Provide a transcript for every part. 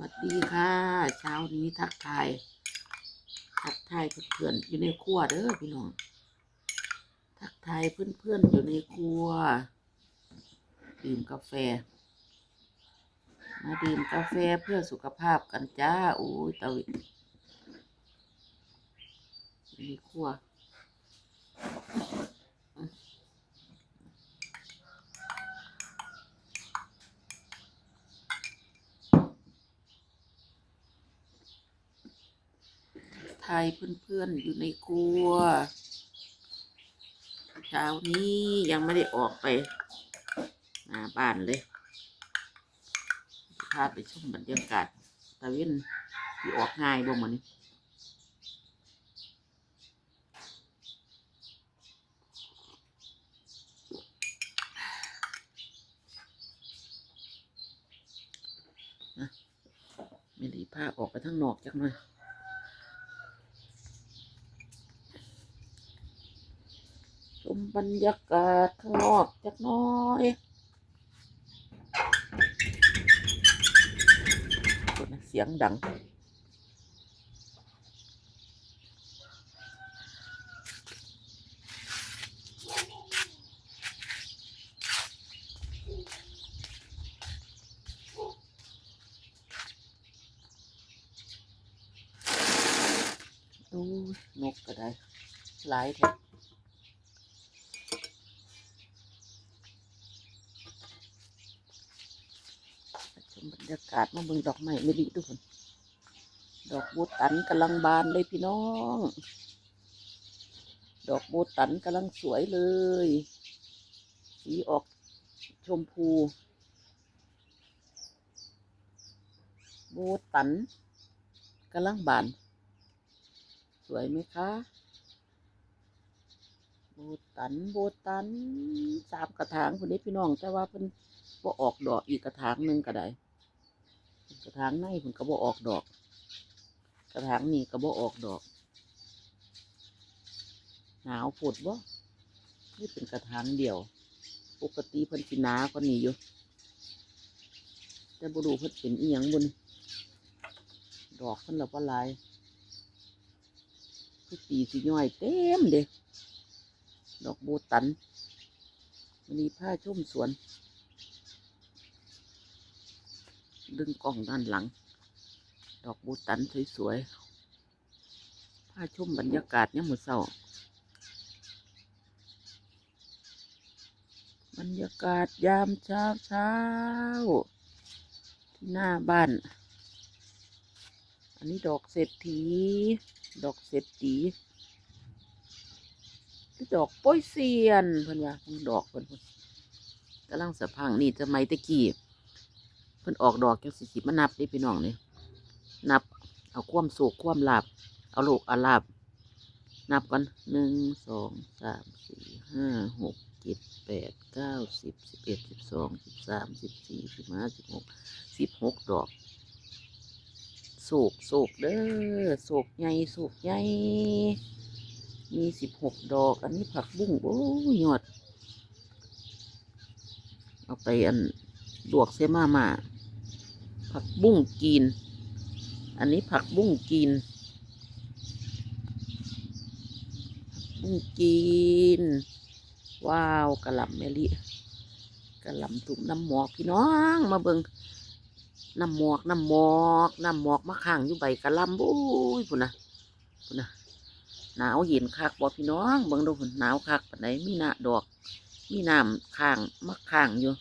วัสดีค่ะ เช้านี้ทักทาย ทักทายเพื่อนๆอยู่ในครัวเด้อพี่น้อง ทักทายเพื่อนๆอยู่ในครัว ดื่มกาแฟ มาดื่มกาแฟเพื่อสุขภาพกันจ้าโอ้ยตะวิในครัว ยเพื่อนๆอยู่ในครัว เช้านี้ยังไม่ได้ออกไปหน้าบ้านเลยพาไปชมบรรยากาศตะเวนที่ออกง่ายบ่มันนี้นะไม่ได้พาออกไปทางนอกจักหน่อย ชม บรรยากาศข้างนอกจักน้อยเสียงดังดูนกก็ได้หลายแท้ บรรยากาศมาเบิ่งดอกไม้ไม่ดีทุกคนดอกบูตันกำลังบานเลยพี่น้อง ดอกบูตันกำลังสวยเลย สีออกชมพูบูตันกำลังบาน สวยไหมคะโบตันโบตันสามกระถางคนนี้พี่น้อง แต่ว่าเพิ่นบ่ออกดอกอีกกระถางหนึ่งก็ได้ กระถางในเพิ่นก็บ่ออกดอก กระถางนี้ก็บ่ออกดอก หนาวปวดบ่นี่เป็นกระถางเดียว ปกติพิ่นสินากว่านี้อยู่แต่บ่รู้เพิ่นเป็นอีหยังบุญดอกพิ่นละบ่หลายทุกปีสิย่อยเต็มเด็ดอกโบตันวันนี้ผ้าชุ่มสวน ดึงกล้องด้านหลัง ดอกโบตันสวยๆผ้าชุ่มบรรยากาศเนี่ยามมือเศร้าบรรยากาศยามเช้าเช้าที่หน้าบ้าน อันนี้ดอกเศรษฐี ดอกเศรษฐีดอกป้ยเซียนเพิ่อนว่าดอกเพิ่นเพิ่นกำลังสะพังนี่จะไม่ตะกี้ เพิ่นออกดอกจังสิสิมานับเด้พี่น้องนี่นับ เอาความโศกความลาบ เอาโลกเอาลาบ นับกันหนึ่งสองสามสี่ห้าหกเจ็ดแปดเก้าสิบสิบเอ็ดสิบสองสิบสามสิบสี่สิบห้าสิบหกสิบหกดอกโศกโศกเด้อโศกใหญ่โศกใหญ่มีสิบหกดอก อันนี้ผักบุ้งโอ้ยยอด เอาไปอันลวกเสมามา ผักบุ้งกีน อันนี้ผักบุ้งกีน บุ้งกีน ว้าวกระหล่ำเมลิกระหล่ำตุ่มน้ำหมอกพี่น้องมาเบิงน้ำหมอกน้ำหมอกน้ำหมอกมาข้างอยู่ใบกะหลำบุ้ยพุ่นนะพุ่นนะหนาวเย็นคักบ่พี่น้องเบิ่งดูพุ่นหนาวคักปานไหนมีหน้าดอก มีน้ำข้างมาข้างอยู่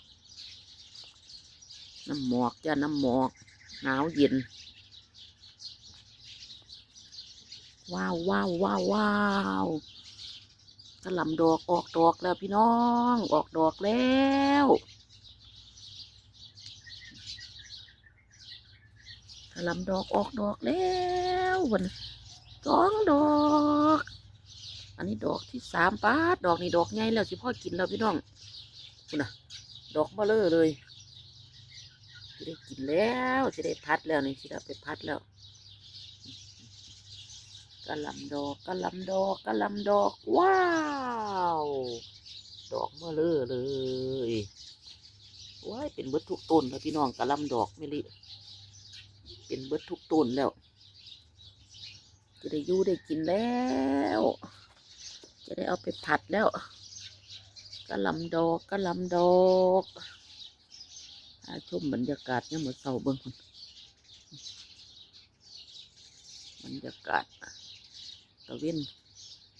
น้ำหมอกจ้าน้ำหมอก หนาวเย็น ว้าวว้าวว้าวว้าวกระลำดอกออกดอกแล้วพี่น้อง ออกดอกแล้วกระลำดอกออกดอกแล้ววันสองดอก อันนี้ดอกที่สามป้าดดอกนี่ดอกใหญ่แล้วสิพ่อกินแล้วพี่น้องคุณน่ะ ดอกเบลอเลย ได้กินแล้วจะได้พัดแล้วนี่จะได้ไปพัดแล้วกระลำดอกกระลำดอกกระลำดอก ว้าว ดอกเบลอเลยว้ายเป็นเบิดทุกต้นแล้วพี่น้องกระลำดอกไม่ลิเป็นเบิดทุกต้นแล้ว จะได้ยู่ได้กินแล้ว จะได้เอาไปผัดแล้วกะลำดอกกะลำดอก ชมบรรยากาศเนี่ยามมือเศร้าเบิ่งคนบรรยากาศตะเวน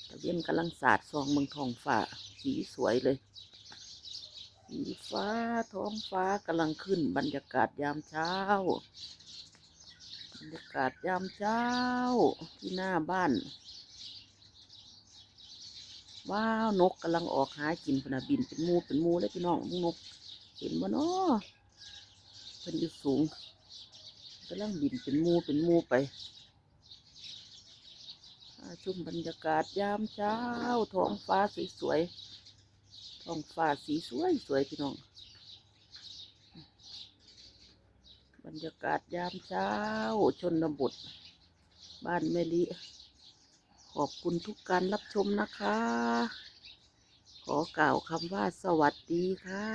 ตะเวนกำลังสาดซองเมืองทองฟ้าสีสวยเลย สีฟ้าท้องฟ้ากำลังขึ้น บรรยากาศยามเช้า บรรยากาศยามเช้าที่หน้าบ้าน ว้าวนกกำลังออกหากินพนนะบินเป็นมูเป็นมูเลยพี่น้องมึงนกเห็นบ่เนาะ เพิ่นอยู่สูงกำลังบินเป็นมูเป็นมูไปอ่มบรรยากาศยามเช้าท้องฟ้าสวยๆท้องฟ้าสีสวยสวยพี่น้อง บรรยากาศยามเช้า ชนบท บ้านแม่ลิ ขอบคุณทุกการรับชมนะคะ ขอกล่าวคำว่าสวัสดีค่ะ